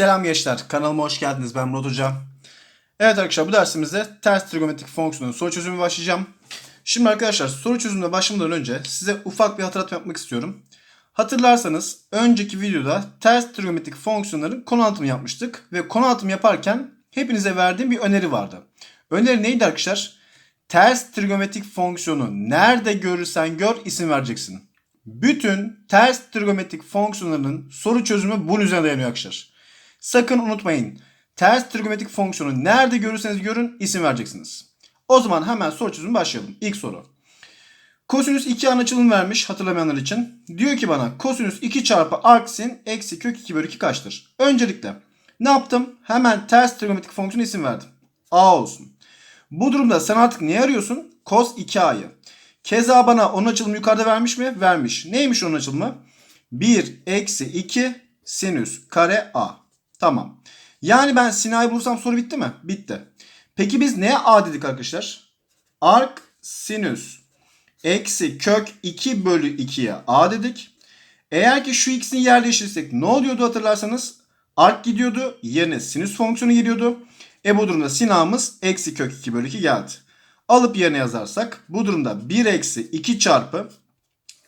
Selam gençler, kanalıma hoş geldiniz. Ben Murat Hoca. Evet arkadaşlar bu dersimizde ters trigonometrik fonksiyonun soru çözümü başlayacağım. Şimdi arkadaşlar soru çözümüne başlamadan önce size ufak bir hatırlatma yapmak istiyorum. Hatırlarsanız önceki videoda ters trigonometrik fonksiyonların konu anlatımı yapmıştık. Ve konu anlatımı yaparken hepinize verdiğim bir öneri vardı. Öneri neydi arkadaşlar? Ters trigonometrik fonksiyonu nerede görürsen gör isim vereceksin. Bütün ters trigonometrik fonksiyonların soru çözümü bunun üzerine dayanıyor arkadaşlar. Sakın unutmayın. Ters trigonometrik fonksiyonu nerede görürseniz görün isim vereceksiniz. O zaman hemen soru çözümü başlayalım. İlk soru. Kosinüs 2 an açılım vermiş hatırlamayanlar için. Diyor ki bana kosinüs 2 çarpı arksin eksi kök 2 bölü 2 kaçtır? Öncelikle ne yaptım? Hemen ters trigonometrik fonksiyonu isim verdim. A olsun. Bu durumda sen artık ne arıyorsun? Cos 2a'yı. Keza bana onun açılımı yukarıda vermiş mi? Vermiş. Neymiş onun açılımı? 1 eksi 2 sinüs kare a. Tamam. Yani ben sin a'yı bulursam soru bitti mi? Bitti. Peki biz neye a dedik arkadaşlar? Ark sinüs eksi kök 2 bölü 2'ye a dedik. Eğer ki şu ikisini yer değiştirirsek ne oluyordu hatırlarsanız? Ark gidiyordu. Yerine sinüs fonksiyonu geliyordu. E bu durumda sin a'mız eksi kök 2 bölü 2 geldi. Alıp yerine yazarsak bu durumda 1 eksi 2 çarpı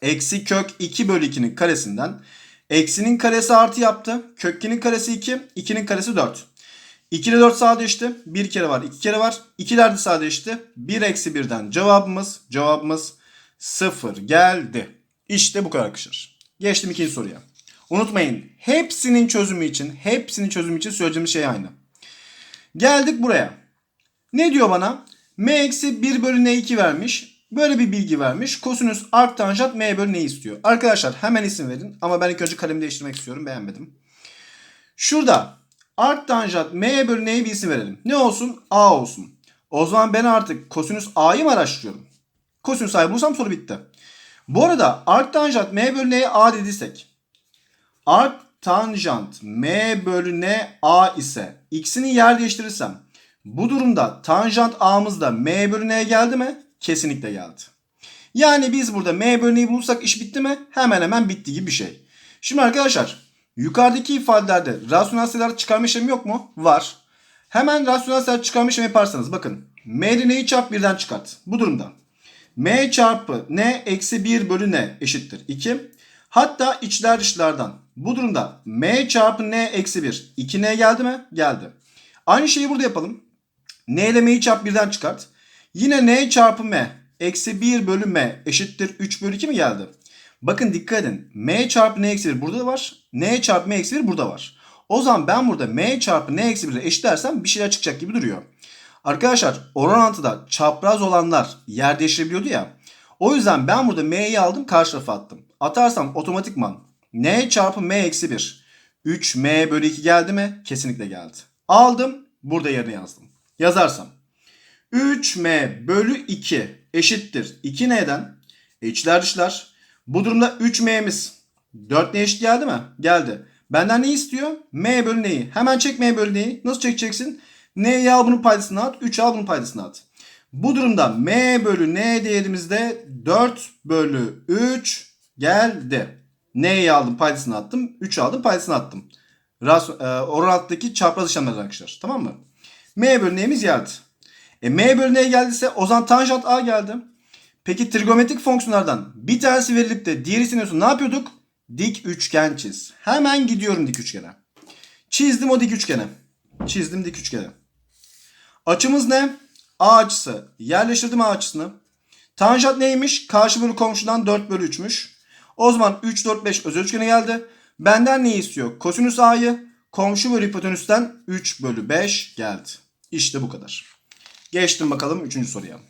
eksi kök 2 bölü 2'nin karesinden eksinin karesi artı yaptı. Kök 2'nin karesi 2, 2'nin karesi 4. 2 ile 4 sadeleşti. 1 kere var, 2 kere var. 2'ler de sadeleşti. 1 eksi 1'den cevabımız, cevabımız 0 geldi. İşte bu kadar arkadaşlar. Geçtim ikinci soruya. Unutmayın hepsinin çözümü için, hepsinin çözümü için söyleyeceğimiz şey aynı. Geldik buraya. Ne diyor bana? M eksi 1 bölü N2 vermiş. Böyle bir bilgi vermiş. Kosinüs arc tanjant M bölü N istiyor. Arkadaşlar hemen isim verin. Ama ben ilk önce kalemi değiştirmek istiyorum. Beğenmedim. Şurada arc tanjant M bölü N'ye bir isim verelim. Ne olsun? A olsun. O zaman ben artık kosinüs A'yı mı araştırıyorum? Kosinüs A'yı bulursam soru bitti. Bu arada arc tanjant M bölü N'ye A dediysek. Arc tanjant M bölü N A ise x'ini yer değiştirirsem bu durumda tanjant a'mız da m bölü n'ye geldi mi? Kesinlikle geldi. Yani biz burada m bölü n'yi bulursak iş bitti mi? Hemen hemen bitti gibi bir şey. Şimdi arkadaşlar yukarıdaki ifadelerde rasyonel sayılar çıkarma işlemi yok mu? Var. Hemen rasyonel sayılar çıkarma işlemi yaparsanız bakın m ile n'yi çarp birden çıkart. Bu durumda m çarpı n eksi 1 bölü n eşittir 2. Hatta içler dışlardan bu durumda m çarpı n eksi 1 2n geldi mi? Geldi. Aynı şeyi burada yapalım. N ile m'yi çarp birden çıkart. Yine n çarpı m eksi 1 bölü m eşittir 3 bölü 2 mi geldi? Bakın dikkat edin. m çarpı n eksi 1 burada da var. n çarpı m eksi 1 burada var. O zaman ben burada m çarpı n eksi 1 ile eşitlersem bir şeyler çıkacak gibi duruyor. Arkadaşlar orantıda çapraz olanlar yer değiştirebiliyordu ya. O yüzden ben burada m'yi aldım karşı tarafa attım. Atarsam otomatikman n çarpı m eksi 1 3m bölü 2 geldi mi? Kesinlikle geldi. Aldım burada yerine yazdım. Yazarsam 3m bölü 2 eşittir 2n'den e içler dışlar. Bu durumda 3m'miz 4 ne eşit geldi mi? Geldi. Benden ne istiyor? m bölü neyi? Hemen çek m bölü neyi? Nasıl çekeceksin? n'yi al bunun paydasını at. 3 al bunun paydasını at. Bu durumda m bölü n değerimizde 4 bölü 3 geldi. N'yi aldım paydasını attım. 3 aldım paydasını attım. Ras, e, orantıdaki çapraz işlemler arkadaşlar. Tamam mı? M bölü N'miz geldi. E, M bölü N geldiyse o zaman tanjant A geldi. Peki trigonometrik fonksiyonlardan bir tanesi verilip de diğeri isteniyorsa ne yapıyorduk? Dik üçgen çiz. Hemen gidiyorum dik üçgene. Çizdim o dik üçgene. Çizdim dik üçgene. Açımız ne? A açısı. Yerleştirdim A açısını. Tanjant neymiş? Karşı bölü komşudan 4 bölü 3'müş. O zaman 3, 4, 5 özel üçgene geldi. Benden ne istiyor? Kosinüs A'yı komşu bölü hipotenüsten 3 bölü 5 geldi. İşte bu kadar. Geçtim bakalım 3. soruya.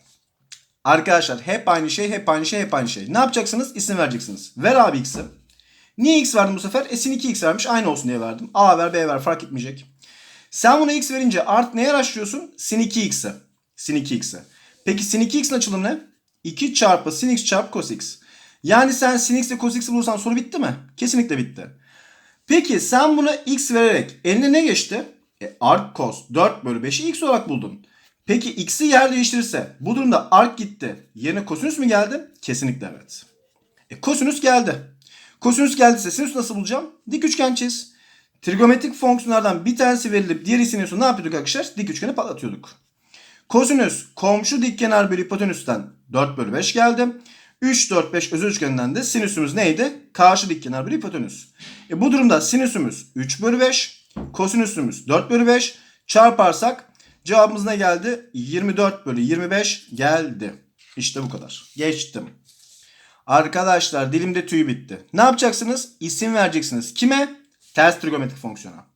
Arkadaşlar hep aynı şey, hep aynı şey, hep aynı şey. Ne yapacaksınız? İsim vereceksiniz. Ver abi x'i. Niye x verdim bu sefer? E sin 2x vermiş. Aynı olsun diye verdim. A ver, B ver fark etmeyecek. Sen buna x verince art neye araştırıyorsun? Sin 2x'i. Sin 2x'i. Peki sin 2x'in açılımı ne? 2 çarpı sin x çarpı cos x. Yani sen sin x ile cos x'i bulursan soru bitti mi? Kesinlikle bitti. Peki sen buna x vererek eline ne geçti? E, arc cos 4 bölü 5'i x olarak buldun. Peki x'i yer değiştirirse bu durumda arc gitti. Yerine kosinüs mü geldi? Kesinlikle evet. E, kosinüs geldi. Kosinüs geldiyse sinüs nasıl bulacağım? Dik üçgen çiz. Trigonometrik fonksiyonlardan bir tanesi verilip diğeri isteniyorsa ne yapıyorduk arkadaşlar? Dik üçgeni patlatıyorduk. Kosinüs komşu dik kenar bölü hipotenüsten 4 bölü 5 geldi. 3, 4, 5 özel üçgeninden de sinüsümüz neydi? Karşı dik kenar bölü hipotenüs. E bu durumda sinüsümüz 3 bölü 5, kosinüsümüz 4 bölü 5 çarparsak cevabımız ne geldi? 24 bölü 25 geldi. İşte bu kadar. Geçtim. Arkadaşlar dilimde tüy bitti. Ne yapacaksınız? İsim vereceksiniz. Kime? Ters trigonometrik fonksiyona.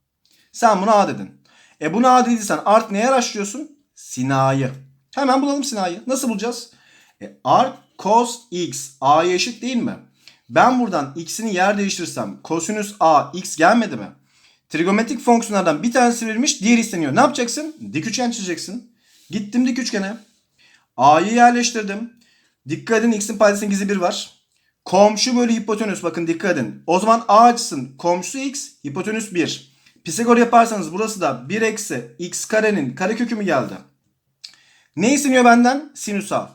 Sen buna A dedin. E buna A dediysen art neye araştırıyorsun? Sina'yı. Hemen bulalım Sina'yı. Nasıl bulacağız? E, arc cos x a'ya eşit değil mi? Ben buradan x'ini yer değiştirirsem kosinüs a x gelmedi mi? Trigonometrik fonksiyonlardan bir tanesi verilmiş diğeri isteniyor. Ne yapacaksın? Dik üçgen çizeceksin. Gittim dik üçgene. A'yı yerleştirdim. Dikkat edin x'in paydasının gizli bir var. Komşu bölü hipotenüs bakın dikkat edin. O zaman A açısın komşusu x hipotenüs 1. Pisagor yaparsanız burası da 1 eksi x karenin karekökü mü geldi? Ne isteniyor benden? Sinüs A.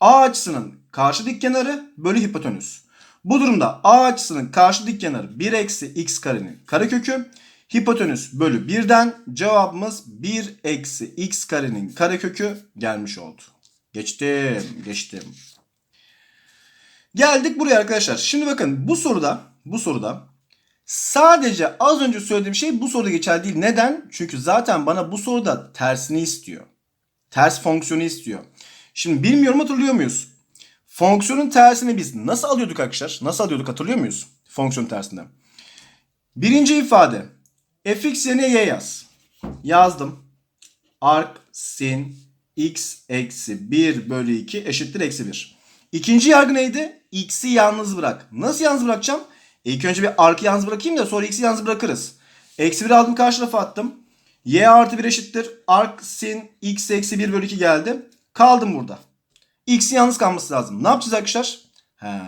A açısının karşı dik kenarı bölü hipotenüs. Bu durumda A açısının karşı dik kenarı 1 eksi x karenin karekökü. Hipotenüs bölü 1'den cevabımız 1 eksi x karenin karekökü gelmiş oldu. Geçtim, geçtim. Geldik buraya arkadaşlar. Şimdi bakın bu soruda, bu soruda sadece az önce söylediğim şey bu soruda geçerli değil. Neden? Çünkü zaten bana bu soruda tersini istiyor. Ters fonksiyonu istiyor. Şimdi bilmiyorum hatırlıyor muyuz? Fonksiyonun tersini biz nasıl alıyorduk arkadaşlar? Nasıl alıyorduk hatırlıyor muyuz? Fonksiyon tersinde. Birinci ifade. Fx yerine y yaz. Yazdım. Arc sin x eksi 1 bölü 2 eşittir eksi 1. İkinci yargı neydi? X'i yalnız bırak. Nasıl yalnız bırakacağım? İlk önce bir arc'ı yalnız bırakayım da sonra x'i yalnız bırakırız. Eksi 1 aldım karşı tarafa attım. y artı 1 eşittir. Arc sin x eksi 1 bölü 2 geldi. Kaldım burada. X'in yalnız kalması lazım. Ne yapacağız arkadaşlar? He.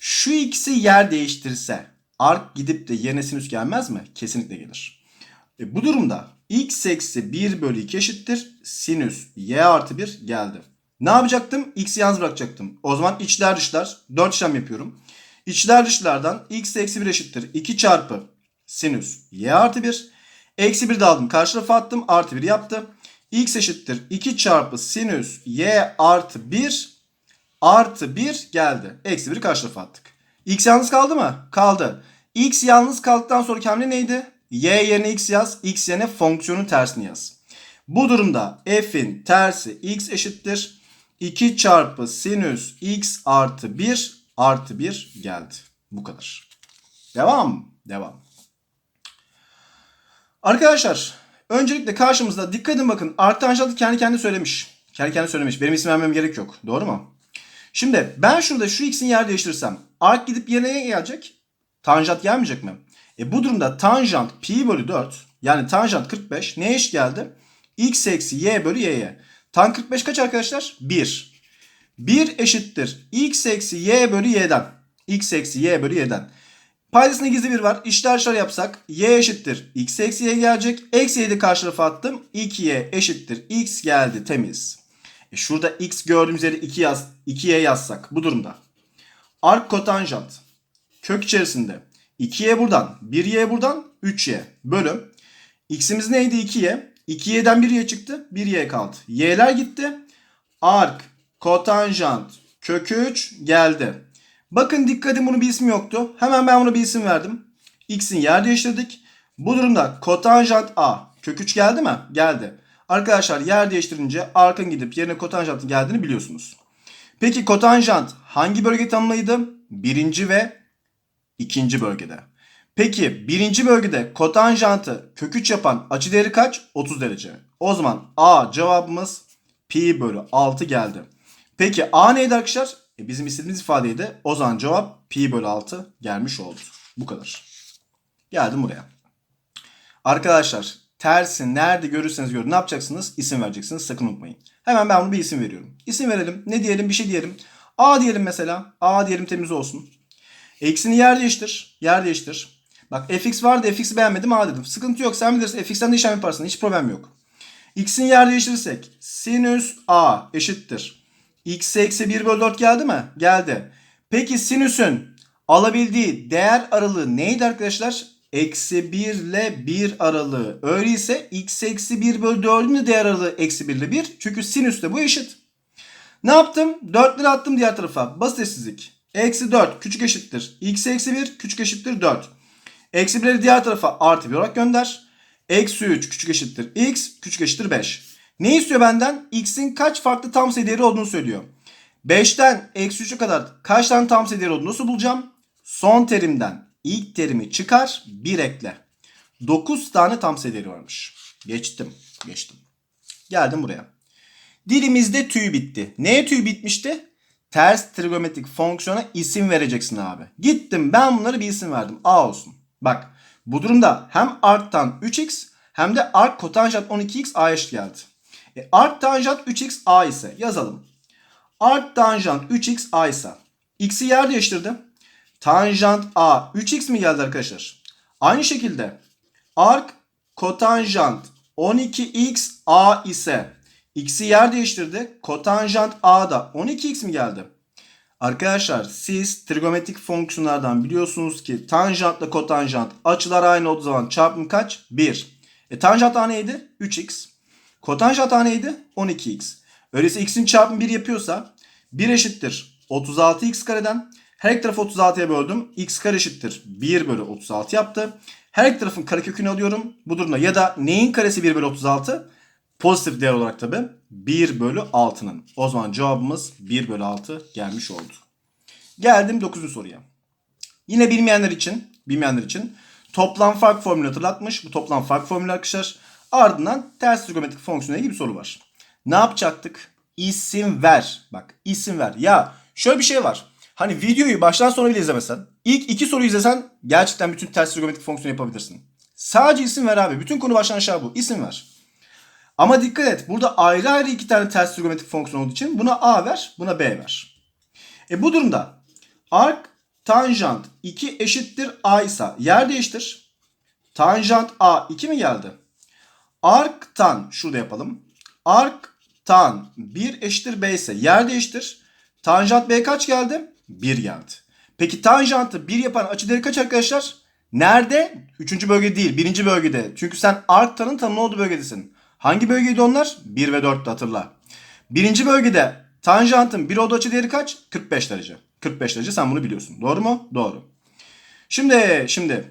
Şu x'i yer değiştirse arc gidip de yerine sinüs gelmez mi? Kesinlikle gelir. E bu durumda x eksi 1 bölü 2 eşittir. Sinüs y artı 1 geldi. Ne yapacaktım? X'i yalnız bırakacaktım. O zaman içler dışlar 4 işlem yapıyorum. İçler dışlardan x eksi 1 eşittir. 2 çarpı sinüs y artı 1. Eksi 1 de aldım. Karşı tarafa attım. Artı 1 yaptı. x eşittir. 2 çarpı sinüs y artı 1 artı 1 geldi. Eksi 1'i karşı tarafa attık. X yalnız kaldı mı? Kaldı. x yalnız kaldıktan sonra hamle neydi? y yerine x yaz. x yerine fonksiyonun tersini yaz. Bu durumda f'in tersi x eşittir. 2 çarpı sinüs x artı 1 artı 1 geldi. Bu kadar. Devam. Devam. Arkadaşlar öncelikle karşımızda dikkat edin bakın artanjantı kendi kendine söylemiş. Kendi kendine söylemiş. Benim isim vermem gerek yok. Doğru mu? Şimdi ben şurada şu x'in yer değiştirirsem arc gidip yerine ne gelecek? Tanjant gelmeyecek mi? E bu durumda tanjant pi bölü 4 yani tanjant 45 neye eşit geldi? x eksi y bölü y'ye. Tan 45 kaç arkadaşlar? 1. 1 eşittir x eksi y bölü y'den. x eksi y bölü y'den. Paydasında gizli bir var. İşler dışlar yapsak y eşittir x eksi y gelecek. Eksi y'yi de karşı tarafa attım. 2y eşittir x geldi temiz. E şurada x gördüğümüz yere 2 yaz, 2y yazsak bu durumda. Ark kotanjant kök içerisinde 2y buradan 1y buradan 3y bölü. x'imiz neydi 2y? 2y'den 1y çıktı 1y kaldı. y'ler gitti. Ark kotanjant kök 3 geldi. Bakın dikkat edin bunun bir ismi yoktu. Hemen ben buna bir isim verdim. X'in yer değiştirdik. Bu durumda kotanjant A. Kök 3 geldi mi? Geldi. Arkadaşlar yer değiştirince arkın gidip yerine kotanjantın geldiğini biliyorsunuz. Peki kotanjant hangi bölge tanımlıydı? Birinci ve ikinci bölgede. Peki birinci bölgede kotanjantı kök 3 yapan açı değeri kaç? 30 derece. O zaman A cevabımız pi bölü 6 geldi. Peki A neydi arkadaşlar? E bizim istediğimiz ifadeydi. O zaman cevap pi bölü 6 gelmiş oldu. Bu kadar. Geldim buraya. Arkadaşlar tersi nerede görürseniz görün ne yapacaksınız? İsim vereceksiniz sakın unutmayın. Hemen ben bunu bir isim veriyorum. İsim verelim. Ne diyelim? Bir şey diyelim. A diyelim mesela. A diyelim temiz olsun. Eksini yer değiştir. Yer değiştir. Bak fx vardı fx'i beğenmedim A dedim. Sıkıntı yok sen bilirsin fx'ten de işlem yaparsın. Hiç problem yok. X'in yer değiştirirsek sinüs A eşittir. X eksi 1 bölü 4 geldi mi? Geldi. Peki sinüsün alabildiği değer aralığı neydi arkadaşlar? Eksi 1 ile 1 aralığı. Öyleyse x eksi 1 bölü 4'ün de değer aralığı eksi 1 ile 1. Çünkü sinüs de bu eşit. Ne yaptım? 4'leri attım diğer tarafa. Basit eşitsizlik. Eksi 4 küçük eşittir. x eksi 1 küçük eşittir 4. Eksi 1'leri diğer tarafa artı 1 olarak gönder. Eksi 3 küçük eşittir x küçük eşittir 5. Ne istiyor benden? x'in kaç farklı tam sayı değeri olduğunu söylüyor. 5'ten eksi 3'e kadar kaç tane tam sayı değeri olduğunu nasıl bulacağım? Son terimden ilk terimi çıkar 1 ekle. 9 tane tam sayı varmış. Geçtim. Geçtim. Geldim buraya. Dilimizde tüy bitti. Neye tüy bitmişti? Ters trigonometrik fonksiyona isim vereceksin abi. Gittim ben bunlara bir isim verdim. A olsun. Bak bu durumda hem arctan 3x hem de arc kotanjant 12x a eşit geldi. E, arc tanjant 3x a ise yazalım. Arc tanjant 3x a ise x'i yer değiştirdi. Tanjant a 3x mi geldi arkadaşlar? Aynı şekilde arc kotanjant 12x a ise x'i yer değiştirdi. Kotanjant a da 12x mi geldi? Arkadaşlar siz trigonometrik fonksiyonlardan biliyorsunuz ki tanjantla kotanjant açılar aynı olduğu zaman çarpım kaç? 1. E tanjant a neydi? 3x. Kotanjant a neydi? 12x. Öyleyse x'in çarpımı 1 yapıyorsa 1 eşittir 36x kareden. Her iki tarafı 36'ya böldüm. x kare eşittir 1 bölü 36 yaptı. Her iki tarafın karekökünü alıyorum. Bu durumda ya da neyin karesi 1 bölü 36? Pozitif değer olarak tabi 1 bölü 6'nın. O zaman cevabımız 1 bölü 6 gelmiş oldu. Geldim 9. soruya. Yine bilmeyenler için, bilmeyenler için toplam fark formülü hatırlatmış. Bu toplam fark formülü arkadaşlar. Ardından ters trigonometrik fonksiyonla ilgili bir soru var. Ne yapacaktık? İsim ver. Bak isim ver. Ya şöyle bir şey var. Hani videoyu baştan sona bile izlemesen, ilk iki soruyu izlesen gerçekten bütün ters trigonometrik fonksiyonu yapabilirsin. Sadece isim ver abi. Bütün konu baştan aşağı bu. İsim ver. Ama dikkat et. Burada ayrı ayrı iki tane ters trigonometrik fonksiyon olduğu için buna a ver, buna b ver. E bu durumda arc tanjant 2 eşittir a ise yer değiştir. Tanjant a 2 mi geldi? Arctan şurada yapalım. Arctan 1 eşittir b ise yer değiştir. Tanjant b kaç geldi? 1 geldi. Peki tanjantı 1 yapan açı değeri kaç arkadaşlar? Nerede? Üçüncü bölge değil. Birinci bölgede. Çünkü sen arctanın tanımlı olduğu bölgedesin. Hangi bölgeydi onlar? 1 ve 4'te hatırla. Birinci bölgede tanjantın 1 olduğu açı değeri kaç? 45 derece. 45 derece sen bunu biliyorsun. Doğru mu? Doğru. Şimdi şimdi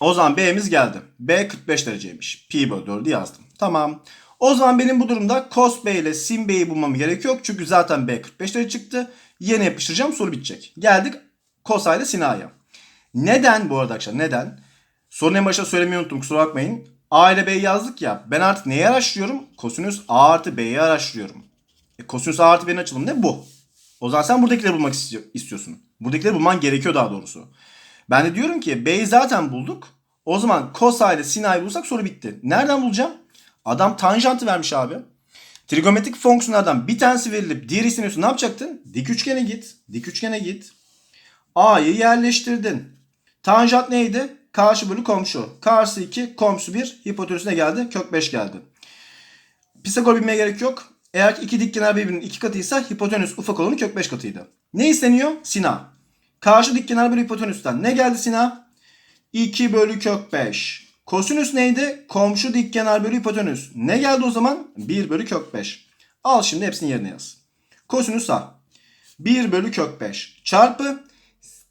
o zaman B'miz geldi. B 45 dereceymiş. Pi bölü 4'ü yazdım. Tamam. O zaman benim bu durumda cos B ile sin B'yi bulmam gerek yok. Çünkü zaten B 45 derece çıktı. Yine yapıştıracağım soru bitecek. Geldik cos A ile sin A'ya. Neden bu arada arkadaşlar? Neden? Sorunun en başta söylemeyi unuttum kusura bakmayın. A ile B'yi yazdık ya. Ben artık neyi araştırıyorum? Kosinüs A artı B'yi araştırıyorum. E, kosinüs A artı B'nin açılımı ne? Bu. O zaman sen buradakileri bulmak istiyor, istiyorsun. Buradakileri bulman gerekiyor daha doğrusu. Ben de diyorum ki B'yi zaten bulduk. O zaman cos A ile sin A'yı bulsak soru bitti. Nereden bulacağım? Adam tanjantı vermiş abi. Trigonometrik fonksiyonlardan bir tanesi verilip diğeri isteniyorsa ne yapacaktın? Dik üçgene git. Dik üçgene git. A'yı yerleştirdin. Tanjant neydi? Karşı bölü komşu. Karşı 2, komşu 1. Hipotenüsüne geldi. Kök 5 geldi. Pisagor bilmeye gerek yok. Eğer iki dik kenar birbirinin iki katıysa hipotenüs ufak olanı kök 5 katıydı. Ne isteniyor? Sina. Karşı dik kenar bölü hipotenüsten. Ne geldi Sina? 2 bölü kök 5. Kosinüs neydi? Komşu dik kenar bölü hipotenüs. Ne geldi o zaman? 1 bölü kök 5. Al şimdi hepsini yerine yaz. Kosinüs A. 1 bölü kök 5. Çarpı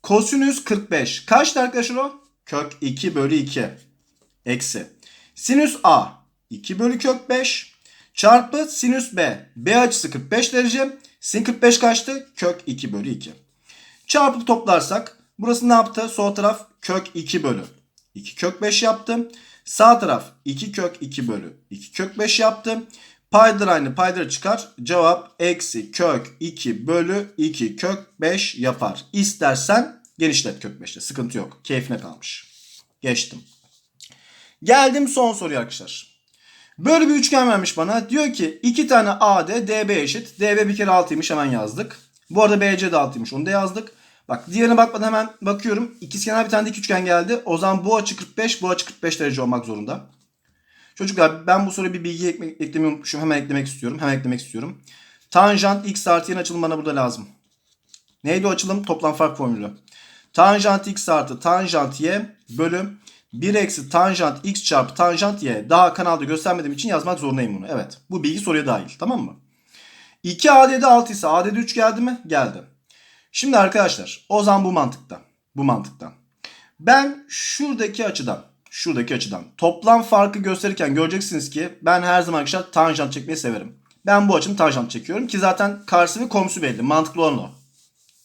kosinüs 45. Kaçtı arkadaşlar o? Kök 2 bölü 2. Eksi. Sinüs A. 2 bölü kök 5. Çarpı sinüs B. B açısı 45 derece. Sin 45 kaçtı? Kök 2 bölü 2. Çarpıp toplarsak burası ne yaptı? Sol taraf kök 2 bölü 2 kök 5 yaptı. Sağ taraf 2 kök 2 bölü 2 kök 5 yaptı. Paydalar aynı paydaları çıkar. Cevap eksi kök 2 bölü 2 kök 5 yapar. İstersen genişlet kök 5'te sıkıntı yok. Keyfine kalmış. Geçtim. Geldim son soruya arkadaşlar. Böyle bir üçgen vermiş bana. Diyor ki iki tane AD DB eşit. DB bir kere 6'ymış hemen yazdık. Bu arada BC de 6'ymış onu da yazdık. Bak diğerine bakmadan hemen bakıyorum. İkizkenar bir tane dik üçgen geldi. O zaman bu açı 45, bu açı 45 derece olmak zorunda. Çocuklar ben bu soruya bir bilgi eklemek, eklemeyi unutmuşum. Hemen eklemek istiyorum. Hemen eklemek istiyorum. Tanjant x artı y'nin açılımı bana burada lazım. Neydi o açılım? Toplam fark formülü. Tanjant x artı tanjant y bölü 1 eksi tanjant x çarpı tanjant y. Daha kanalda göstermediğim için yazmak zorundayım bunu. Evet. Bu bilgi soruya dahil. Tamam mı? 2 AD'de 6 ise AD'de 3 geldi mi? Geldi. Şimdi arkadaşlar o zaman bu mantıkta. Bu mantıkta. Ben şuradaki açıdan şuradaki açıdan toplam farkı gösterirken göreceksiniz ki ben her zaman arkadaşlar tanjant çekmeyi severim. Ben bu açının tanjant çekiyorum ki zaten karşısı ve komşu belli. Mantıklı olan o.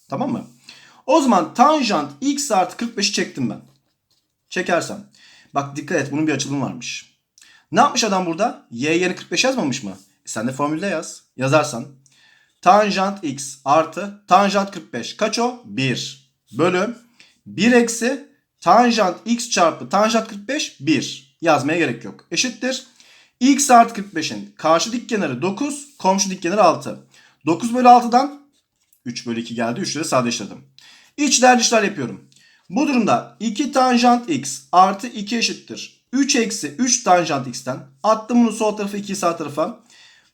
Tamam mı? O zaman tanjant x artı 45'i çektim ben. Çekersem. Bak dikkat et bunun bir açılımı varmış. Ne yapmış adam burada? Y yerine 45 yazmamış mı? E sen de formülde yaz. Yazarsan. Tanjant x artı tanjant 45. Kaç o? 1. Bölü 1 eksi tanjant x çarpı tanjant 45 1. Yazmaya gerek yok. Eşittir. x artı 45'in karşı dik kenarı 9, komşu dik kenarı 6. 9 bölü 6'dan 3 bölü 2 geldi. 3'leri sadeleştirdim. İçler dışlar yapıyorum. Bu durumda 2 tanjant x artı 2 eşittir. 3 eksi 3 tanjant x'ten attım bunu sol tarafa 2'yi sağ tarafa.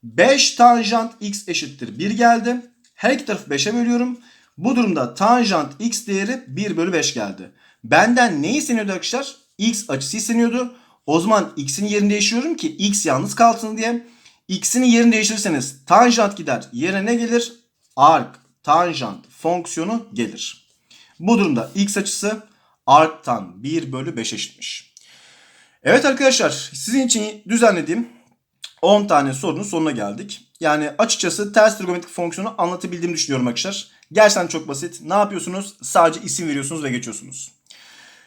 5 tanjant x eşittir 1 geldi. Her iki tarafı 5'e bölüyorum. Bu durumda tanjant x değeri 1 bölü 5 geldi. Benden ne isteniyordu arkadaşlar? X açısı isteniyordu. O zaman x'in yerini değiştiriyorum ki x yalnız kalsın diye. X'in yerini değiştirirseniz tanjant gider. Yerine ne gelir? Arc tanjant fonksiyonu gelir. Bu durumda x açısı arctan 1 bölü 5 eşitmiş. Evet arkadaşlar sizin için düzenlediğim 10 tane sorunun sonuna geldik. Yani açıkçası ters trigonometrik fonksiyonu anlatabildiğimi düşünüyorum arkadaşlar. Gerçekten çok basit. Ne yapıyorsunuz? Sadece isim veriyorsunuz ve geçiyorsunuz.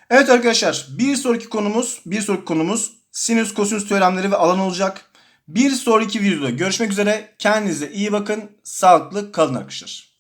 Evet arkadaşlar bir sonraki konumuz bir sonraki konumuz sinüs kosinüs teoremleri ve alan olacak. Bir sonraki videoda görüşmek üzere. Kendinize iyi bakın. Sağlıklı kalın arkadaşlar.